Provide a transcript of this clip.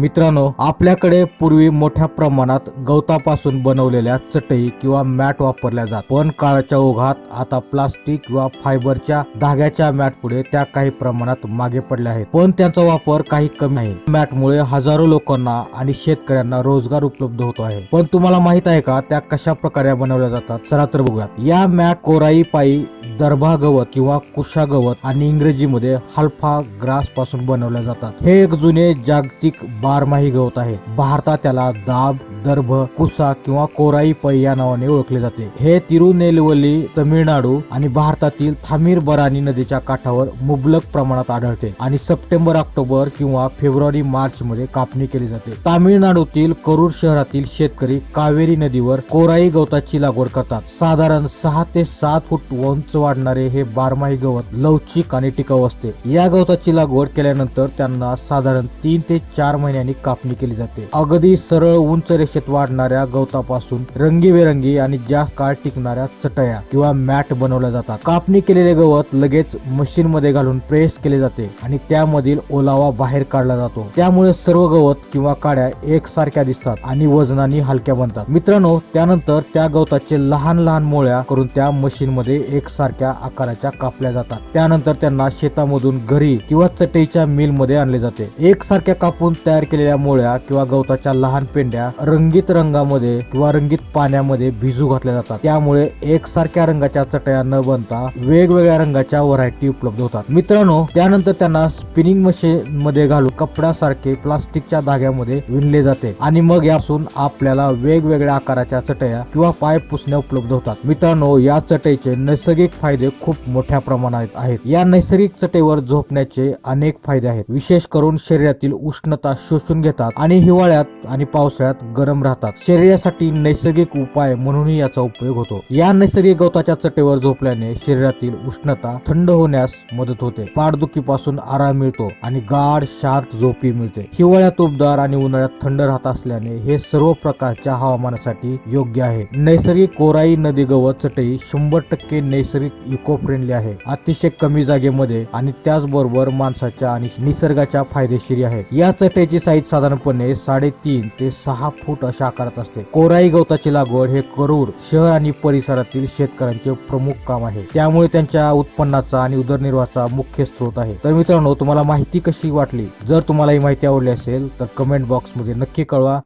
मित्रांनो आपल्याकडे पूर्वी मोठ्या प्रमाणात गवतापासून बनवलेल्या चटई किंवा मॅट वापरल्या जात. पण काळाच्या ओघात आता प्लास्टिक किंवा फायबरच्या धाग्याच्या मॅट पुढे त्या काही प्रमाणात मागे पडल्या आहेत. पण त्यांचा वापर काही कमी आहे. मॅटमुळे हजारो लोकांना आणि शेतकऱ्यांना रोजगार उपलब्ध होतो आहे. पण तुम्हाला माहीत आहे का त्या कशा प्रकारे बनवल्या जातात? चला तर बघूयात. या मॅट कोराई पायी दर्भा गवत किंवा कुशा गवत आणि इंग्रजीमध्ये हल्फा ग्रासपासून बनवल्या जातात. हे एक जुने जागतिक बारमाही गवत आहे. भारतात त्याला दाब दर्भ कुसा किंवा कोराई पै या नावाने ओळखले जाते. हे तिरुनेलवली तमिळनाडू आणि भारतातील थामीर बरानी नदीच्या काठावर मुबलक प्रमाणात आढळते आणि सप्टेंबर ऑक्टोबर किंवा फेब्रुवारी मार्च मध्ये कापणी केली जाते. तामिळनाडूतील करूर शहरातील शेतकरी कावेरी नदीवर कोराई गवताची लागवड करतात. साधारण सहा ते सात फूट उंच वाढणारे हे बारमाही गवत लवचिक आणि टिकाऊ असते. या गवताची लागवड केल्यानंतर त्यांना साधारण तीन ते चार महिने महिन्यांनी कापणी केली जाते. अगदी सरळ उंच रेषेत वाढणाऱ्या गवतापासून रंगीबेरंगी आणि जास्त काळ टिकणाऱ्या चटया किंवा मॅट बनवल्या जातात. कापणी केलेले गवत लगेच मशीन मध्ये घालून प्रेस केले जाते आणि त्यामधील ओलावा बाहेर काढला जातो. त्यामुळे सर्व गवत किंवा काड्या एकसारख्या दिसतात आणि वजनाने हलक्या बनतात. मित्रांनो त्यानंतर त्या गवताचे लहान लहान मोळ्या करून त्या मशीन मध्ये एकसारख्या आकाराच्या कापल्या जातात. त्यानंतर त्यांना शेतामधून घरी किंवा चटईच्या मिलमध्ये आणले जाते. एकसारख्या कापून तयार केलेल्या मोळ्या किंवा गवताच्या लहान पेंड्या रंगीत रंगामध्ये किंवा रंगीत पाण्यामध्ये भिजू घातल्या जातात. त्यामुळे एकसारख्या रंगाच्या चटया न बनता वेगवेगळ्या रंगाच्या व्हरायटी उपलब्ध होतात. मित्रांनो त्यानंतर त्यांना स्पिनिंग मशीन मध्ये घालून कपड्यासारखे प्लास्टिकच्या धाग्यामध्ये विणले जाते आणि मग यापासून आपल्याला वेगवेगळ्या आकाराच्या चटया किंवा पाय पुसण्या उपलब्ध होतात. मित्रांनो या चटईचे नैसर्गिक फायदे खूप मोठ्या प्रमाणात आहेत. या नैसर्गिक चटईवर झोपण्याचे अनेक फायदे आहेत. विशेष करून शरीरातील उष्णता शोषून घेतात आणि हिवाळ्यात आणि पावसाळ्यात गरम राहतात. शरीरासाठी नैसर्गिक उपाय म्हणूनही याचा उपयोग होतो. या नैसर्गिक गवताच्या चटेवर झोपल्याने शरीरातील उष्णता थंड होण्यास मदत होते. पाठदुखीपासून आराम मिळतो आणि गाढ शांत झोपी मिळते. हिवाळ्यात उबदार आणि उन्हाळ्यात थंड राहत असल्याने हे सर्व प्रकारच्या हवामानासाठी योग्य आहे. नैसर्गिक कोराई नदी गवत चटई शंभर टक्के नैसर्गिक इको फ्रेंडली आहे. अतिशय कमी जागेमध्ये आणि त्याचबरोबर माणसाच्या आणि निसर्गाच्या फायदेशीर आहे. या चटईची साईज साधारणपणे साडेतीन ते सहा फूट अशा आकारात असते. कोराई गवताची लागवड हे करूर शहर आणि परिसरातील शेतकऱ्यांचे प्रमुख काम आहे. त्यामुळे त्यांच्या उत्पन्नाचा आणि उदरनिर्वाहाचा मुख्य स्रोत आहे. तर मित्रांनो तुम्हाला माहिती कशी वाटली? जर तुम्हाला ही माहिती आवडली असेल तर कमेंट बॉक्समध्ये नक्की कळवा.